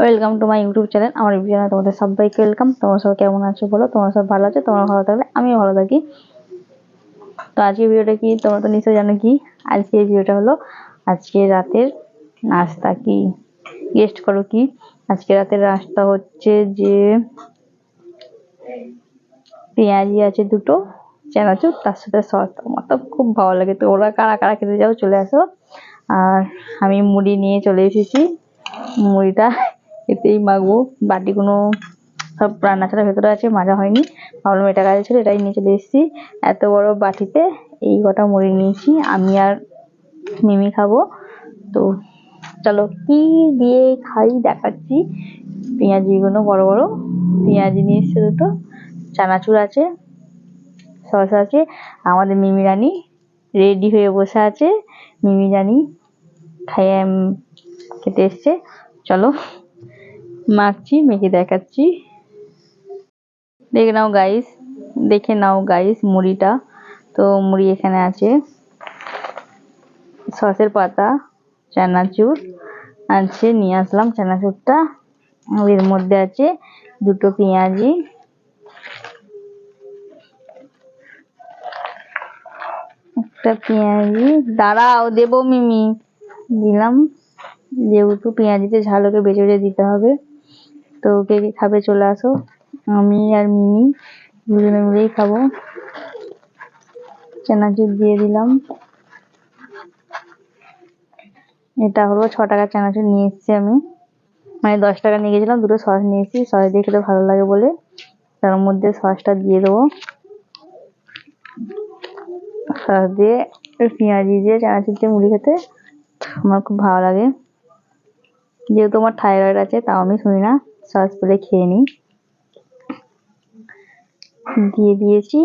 Welcome to my YouTube channel আমার YouTube channel তোমাদের সবাইকে ওয়েলকাম তোমরা সবাই কেমন আছো বলো? তোমরা সব ভালো আছো? তোমরা ভালো থাকলে আমিও ভালো থাকি। তো আজকে ভিডিওটা কি? তোমরা তো নিশ্চয়ই জানো কি? আজকে ভিডিওটা হলো আজকে রাতের নাস্তা কি? গেস্ট করো কি? আজকে রাতের নাস্তা হচ্ছে যে পেঁয়াজি আছে দুটো, চানাচুর, তার সাথে সস। আমার তো খুব ভালো লাগে। তো ওরা কারা কারা খেতে যাও চলে আসো। আর আমি মুড়ি নিয়ে চলে এসেছি। মুড়িটা, এতেই মাখবো। বাটি কোনো সব রান্না ছাড়া ভেতরে আছে, মাজা হয়নি। ভাবলাম এটা কাজে ছিল এটাই নিয়ে চলে এসেছি। এত বড় বাটিতে এই কটা মুড়ি নিয়েছি। আমি আর মিমি খাব। তো চলো, কি দিয়ে খাই দেখাচ্ছি। পেঁয়াজিগুলো বড় বড়। পেঁয়াজি নিয়ে এসছে দুটো। চানাচুর আছে সস আছে, আমাদের মিমি রানী রেডি হয়ে বসে আছে। মিমি রানী খাইয়ে খেতে এসছে। চলো, মাখছি, মেখে দেখাচ্ছি। দেখে নাও গাইস দেখে নাও গাইস মুড়িটা। তো মুড়ি এখানে আছে। সসের পাতা চানাচুর আছে নিয়ে আসলাম চানাচুরটা এর মধ্যে আছে দুটো পেঁয়াজি। একটা পেঁয়াজি। দাঁড়াও, দেবো মিমি। দিলাম। যেহেতু পেঁয়াজিতে ঝালকে বেছে বেছে দিতে হবে। তো কে কে খাবে, চলে আসো। আমি আর মিমি দুজনে মিলেই খাব। চানাচুর দিয়ে দিলাম। এটা হলো ছ টাকার চানাচুর নিয়ে এসেছি আমি। মানে দশ টাকা নিয়ে গেছিলাম, দুটো সস নিয়ে এসেছি। সস দিয়ে খেতে ভালো লাগে বলে। তার মধ্যে সসটা দিয়ে দেবো। সস দিয়ে পেঁয়াজি দিয়ে চানাচুর দিয়ে মুড়ি খেতে। আমার খুব ভালো লাগে। যেহেতু আমার থাইরয়েড আছে, তাও আমি শুনি না। সস পেলে খেয়ে নিই। দিয়ে দিয়েছি।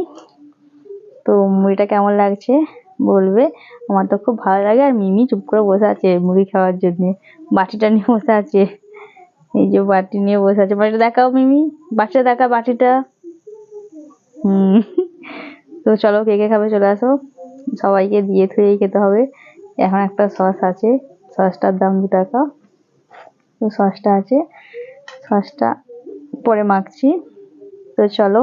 তো মুড়িটা কেমন লাগছে বলবে? আমার তো খুব ভালো লাগে। আর মিমি চুপ করে বসে আছে মুড়ি খাওয়ার জন্য। বাটিটা নিয়ে বসে আছে। এই যে বাটি নিয়ে বসে আছে। বাটিটা দেখাও মিমি। বাটিটা দেখা, বাটিটা। হুম। তো চলো, কে কে খাবে চলে আসো। সবাইকে দিয়ে থুয়েই খেতে হবে। এখন একটা সস আছে। সসটার দাম দু টাকা। তো সসটা আছে সসটা পরে মাখছি। তো চলো